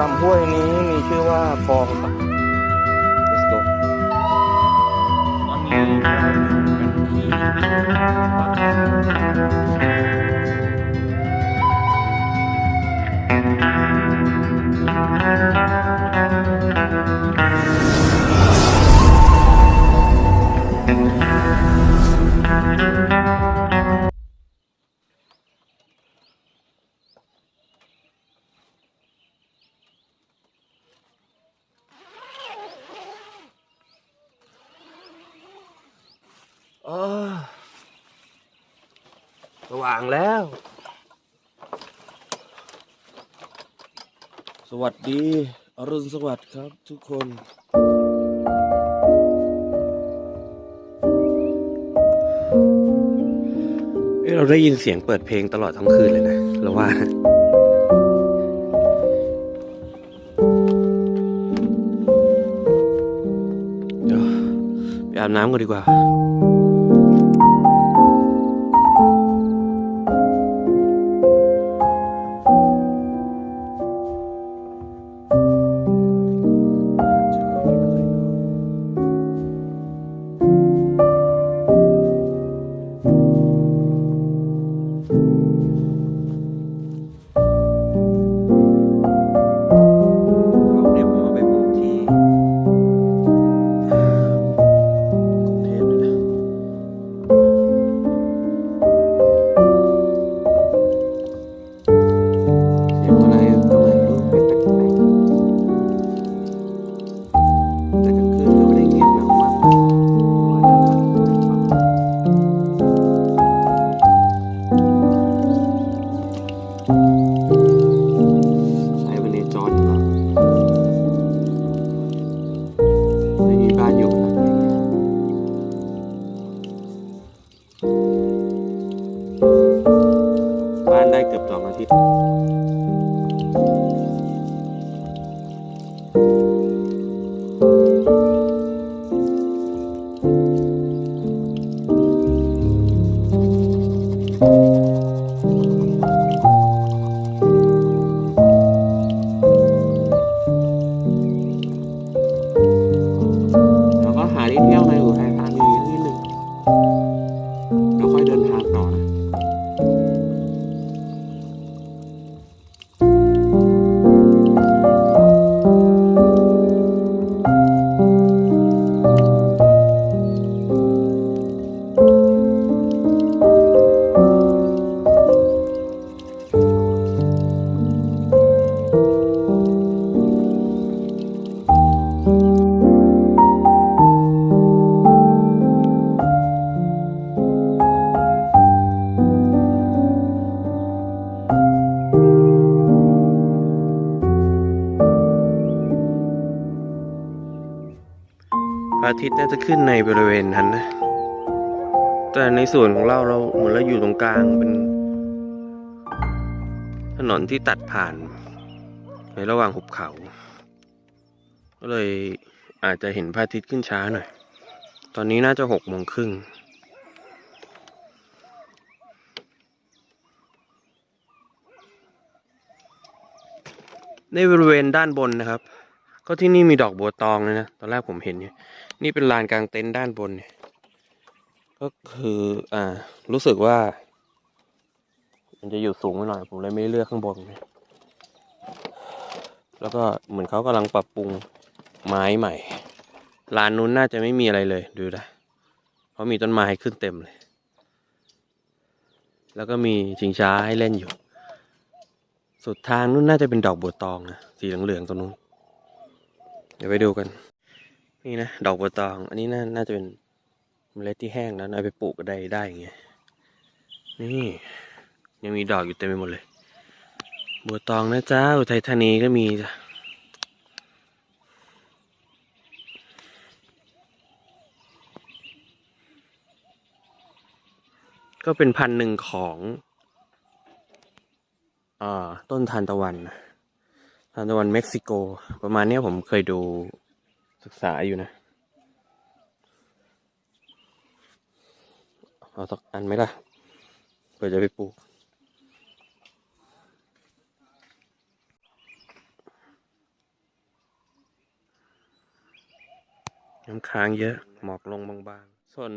ลำห้วยนี้มีชื่อว่าคลองปะ Let's go ตอนนี้เราอยู่กันที่ เออสว่างแล้ว สวัสดีอรุณสวัสดิ์ครับทุกคนเอ้ยเราได้ยินเสียงเปิดเพลงตลอดทั้งคืนเลยนะเราว่าเดี๋ยวไปอาบน้ำกันดีกว่า เระอาทิตย์น่าจะขึ้นในบริเวณนั้นนะ แต่ในส่วนของเราเราเหมือนเราอยู่ตรงกลางเป็น ถนนที่ตัดผ่าน ในระหว่างหุบเขา ก็เลยอาจจะเห็นพระอาทิตย์ขึ้นช้าหน่อย ตอนนี้น่าจะหกโมงครึ่งในบริเวณด้านบนนะครับ ก็ที่นี่มีดอกบัวตองเลยนะ ตอนแรกผมเห็นเนี่ย นี่เป็นลานกลางเต็นท์ด้านบนเนี่ย ก็คือ อ่า รู้สึกว่า มันจะอยู่สูงไปหน่อย ผมเลยไม่เลือกข้างบนนะแล้วก็เหมือนเขากำลังปรับปรุงไม้ใหม่ ลานนู้นน่าจะไม่มีอะไรเลย ดูนะ เพราะมีต้นไม้ขึ้นเต็มเลย แล้วก็มีชิงช้าให้เล่นอยู่ สุดทางนู้นน่าจะเป็นดอกบัวตองนะ สีเหลืองๆตรงนู้น เดี๋ยวไปดูกัน นี่นะ ดอกบัวตอง อันนี้น่าน่าจะเป็นเมล็ดที่แห้งแล้วเอาไปปลูกก็ได้ได้อย่างนี่ ยังมีดอกอยู่เต็มไปหมดเลย บัวตองนะจ้าอุทัยธานีก็มีจ้ะก็เป็นพันหนึ่งของอ่าต้นทานตะวันนะ ทางตะวันเม็กซิโก ประมาณนี้ผมเคยดูศึกษาอยู่นะ เอาสักอันไหมล่ะเพื่อจะไปปลูกน้ำค้างเยอะ หมอกลงบางๆ ส่วน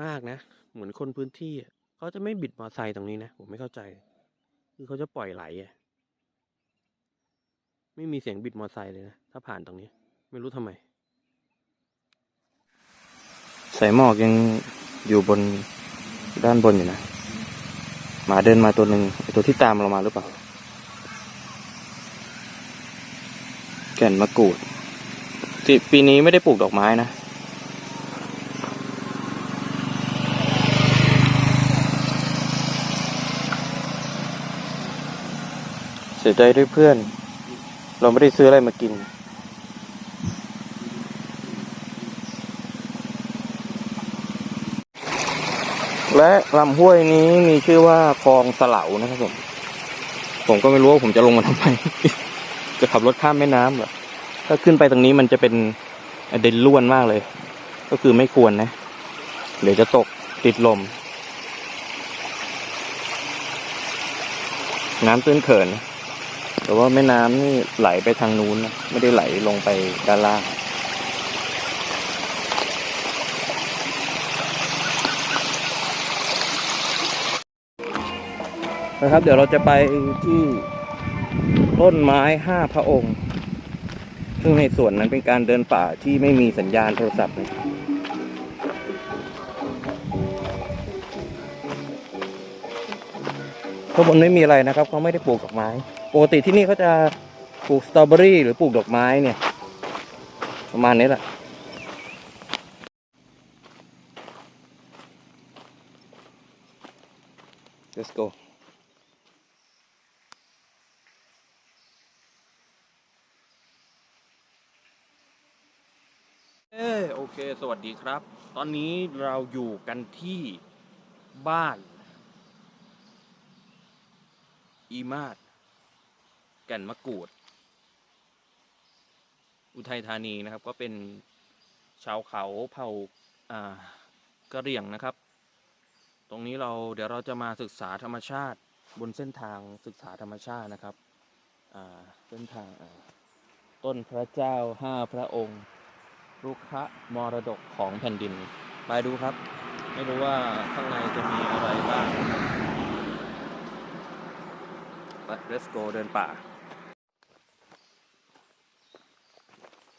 มากนะ เหมือนคนพื้นที่ เขาจะไม่บิดมอไซค์ตรงนี้นะ ผมไม่เข้าใจ คือเขาจะปล่อยไหลอะ ไม่มีเสียงบิดมอเตอร์ไซค์เลยนะ ถ้าผ่านตรงนี้ ไม่รู้ทำไม สายหมอกยังอยู่บนด้านบนอยู่นะหมาเดินมาตัวหนึ่งตัวที่ตามเรามาหรือเปล่า แก่นมะกรูดที่ปีนี้ไม่ได้ปลูกดอกไม้นะเสียใจด้วยเพื่อน เราไม่ได้ซื้ออะไรมากิน และลำห้วยนี้มีชื่อว่าคลองสลาวนะครับผม ผมก็ไม่รู้ว่าผมจะลงมาทำไม จะขับรถข้ามแม่น้ำเหรอ ถ้าขึ้นไปตรงนี้มันจะเป็นเด่นล้วนมากเลย ก็คือไม่ควรนะ เดี๋ยวจะตกติดลม น้ำตื้นเขินนะ แต่ว่าแม่น้ำนี่ไหลไปทางนู้นนะไม่ได้ไหลลงไปด้านล่างนะครับเดี๋ยวเราจะไปที่ต้นไม้ห้าพระองค์ ซึ่งในส่วนนั้นเป็นการเดินป่าที่ไม่มีสัญญาณโทรศัพท์นะข้างบนไม่มีอะไรนะครับ เขาไม่ได้ปลูกดอกไม้ ปกติที่นี่เขาจะปลูกสตรอเบอรี่หรือปลูกดอกไม้เนี่ย ประมาณนี้แหละ let's go เออโอเค สวัสดีครับ ตอนนี้เราอยู่กันที่บ้าน อีมาด ก่นมะกรูด อุทัยธานีนะครับ ก็เป็นชาวเขาเผ่ากะเหรี่ยงนะครับ ตรงนี้เราเดี๋ยวเราจะมาศึกษาธรรมชาติบนเส้นทางศึกษาธรรมชาตินะครับเส้นทางต้นพระเจ้าห้าพระองค์ลูกพระมรดกของแผ่นดิน ไปดูครับ ไม่รู้ว่าข้างในจะมีอะไรบ้างไป let's go เดินป่า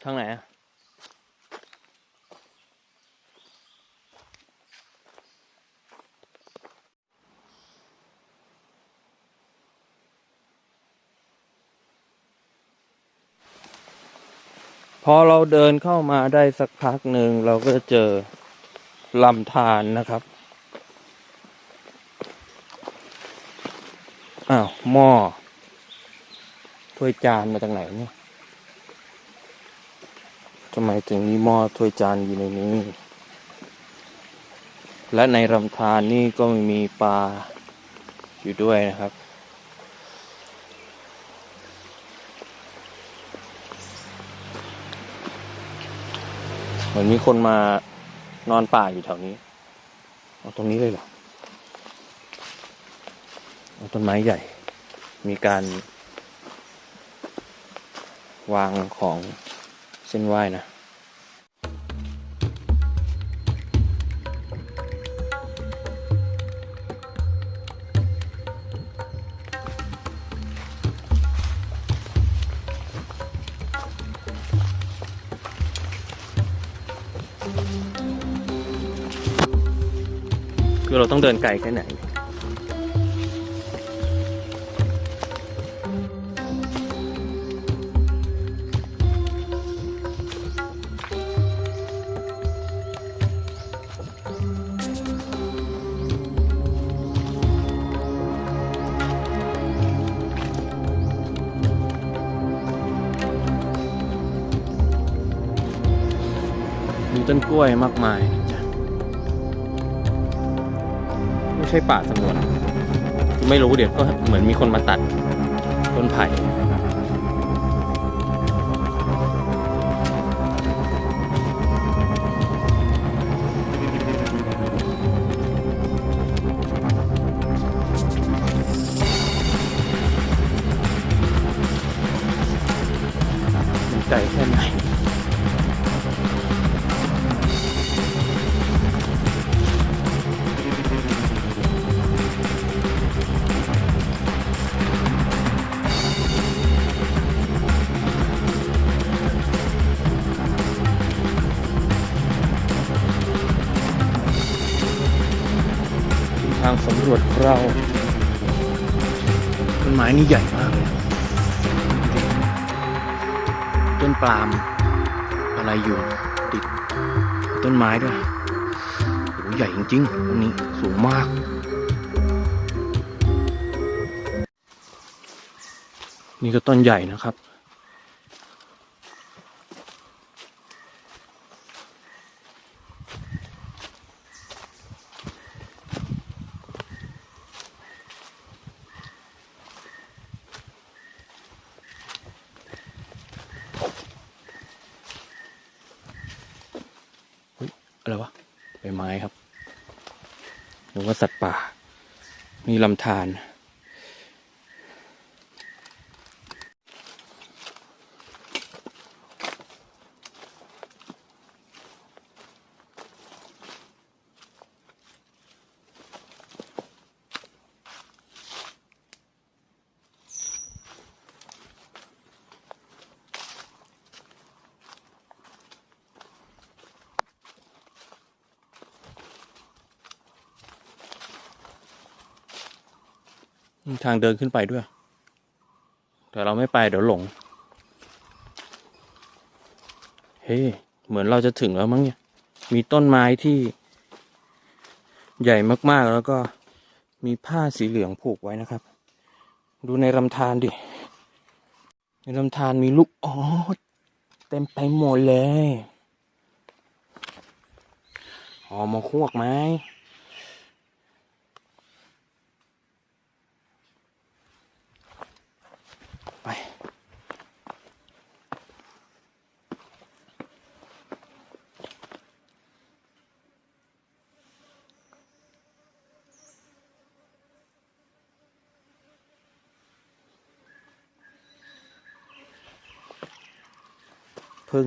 ทางไหนอะพอเราเดินเข้ามาได้สักพักหนึ่งเราก็จะเจอลำธารนะครับ อ้าวหม้อถ้วยจานมาจากไหนเนี่ย ทำไมถึงมีหม้อถ้วยจานอยู่ในนี้ และในลำธารนี่ก็มีปลาอยู่ด้วยนะครับ เหมือนมีคนมานอนป่าอยู่แถวนี้เอาตรงนี้เลยเหรอเอาต้นไม้ใหญ่ มีการวางของ เส้นไหว้นะคือเราต้องเดินไกลแค่ไหน ต้นกล้วยมากมายจ๊ะไม่ใช่ป่าสงวน ไม่รู้เดี๋ยวก็เหมือนมีคนมาตัดต้นไผ่ำรวจเราต้นไม้นี่ใหญ่มากเลยต้นปาล์มอะไรอยู่ติดต้นไม้ด้วยโอ้ใหญ่จริงๆตรงนี้สูงมาก นี่ก็ต้นใหญ่นะครับ อะไรวะใบไม้ครับหรือว่าสัตว์ป่า มีลำธาร มี ทางเดินขึ้นไปด้วย แต่เราไม่ไปเดี๋ยวหลง เฮ้ เหมือนเราจะถึงแล้วมั้งเนี่ย มีต้นไม้ที่ ใหญ่มากๆแล้วก็มีผ้าสีเหลืองผูกไว้นะครับ ดูในลำธารดิ ในลำธารมีลูกอ๋อเต็มไปหมดเลย อ๋อมาควกไหม พึ่ง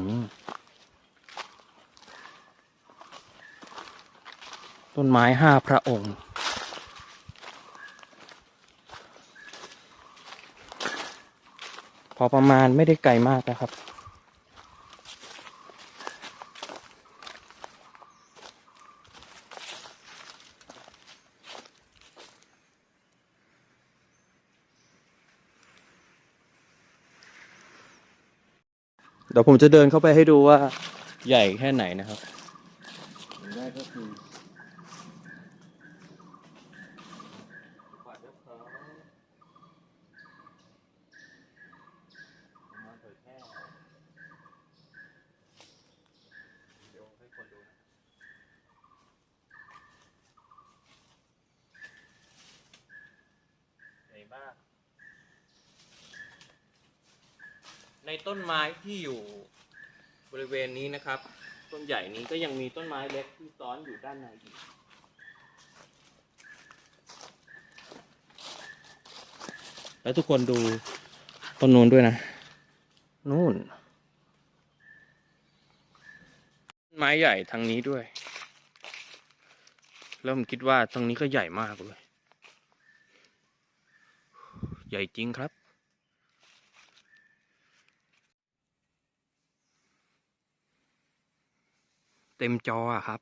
องต้นไม้ห้าพระองค์พอประมาณไม่ได้ไกลมากนะครับ เดี๋ยวผมจะเดินเข้าไปให้ดูว่าใหญ่แค่ไหนนะครับ ได้ก็คือ ในต้นไม้ที่อยู่บริเวณนี้นะครับ ต้นใหญ่นี้ก็ยังมีต้นไม้เล็กที่ซ้อนอยู่ด้านในอีกแล้วทุกคนดูต้นนู้นด้วยนะ นู่นต้นไม้ใหญ่ทางนี้ด้วยเริ่มคิดว่าตรงนี้ก็ใหญ่มากเลย ใหญ่จริงครับ เต็มจออะครับ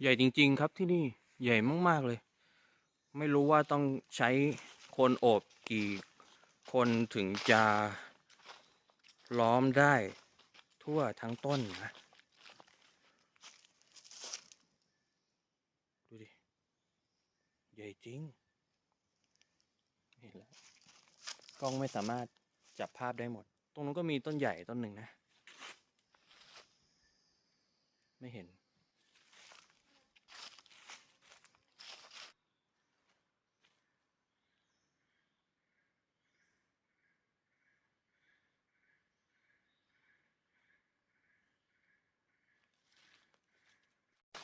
ใหญ่จริง ๆ ครับที่นี่ใหญ่มาก ๆ เลย ไม่รู้ว่าต้องใช้คนโอบกี่คนถึงจะล้อมได้ทั่วทั้งต้นนะดูดิ ใหญ่จริงเห็นแล้วกล้องไม่สามารถจับภาพได้หมด ตรงนู้นก็มีต้นใหญ่ต้นหนึ่งนะ ไม่เห็น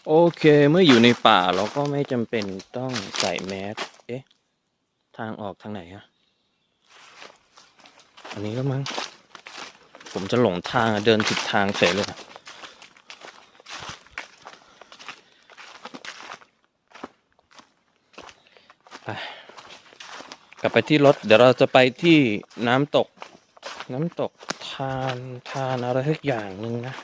โอเคเมื่ออยู่ในป่าเราก็ไม่จำเป็นต้องใส่แมสเอ๊ะ ทางออกทางไหนอะอันนี้ก็มั้ง ผมจะหลงทางเดินผิดทางเฉยเลยไปกลับไปที่รถ เดี๋ยวเราจะไปที่น้ำตก น้ำตกทานทานอะไรสักอย่างหนึ่งนะ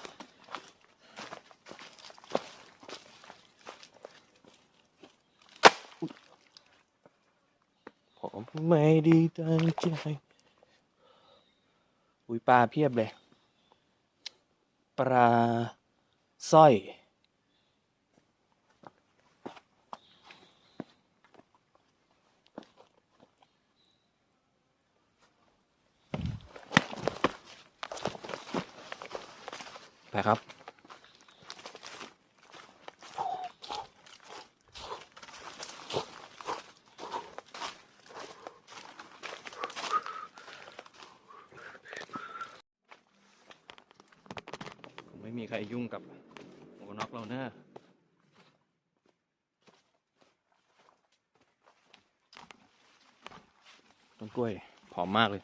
ผมไม่ดีตั้งใจ อุ้ยปลาเพียบเลย ปลาสร้อย ไปครับ ไม่มีใครยุ่งกับโอน็อกเราเนอะต้นกล้วยผอมมากเลย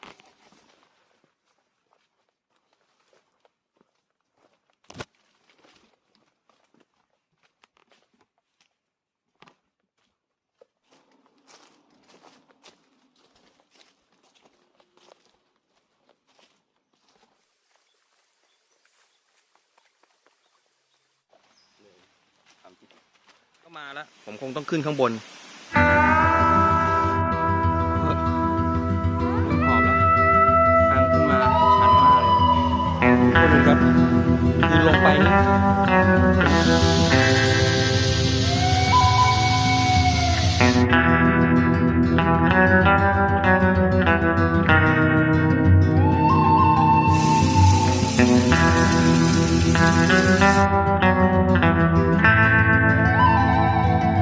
ก็มาแล้ว ผมคงต้องขึ้นข้างบนเฮ้ยหอบแล้วทางขึ้นมาชันมากเลยก็ดูครับคือลงไปนี่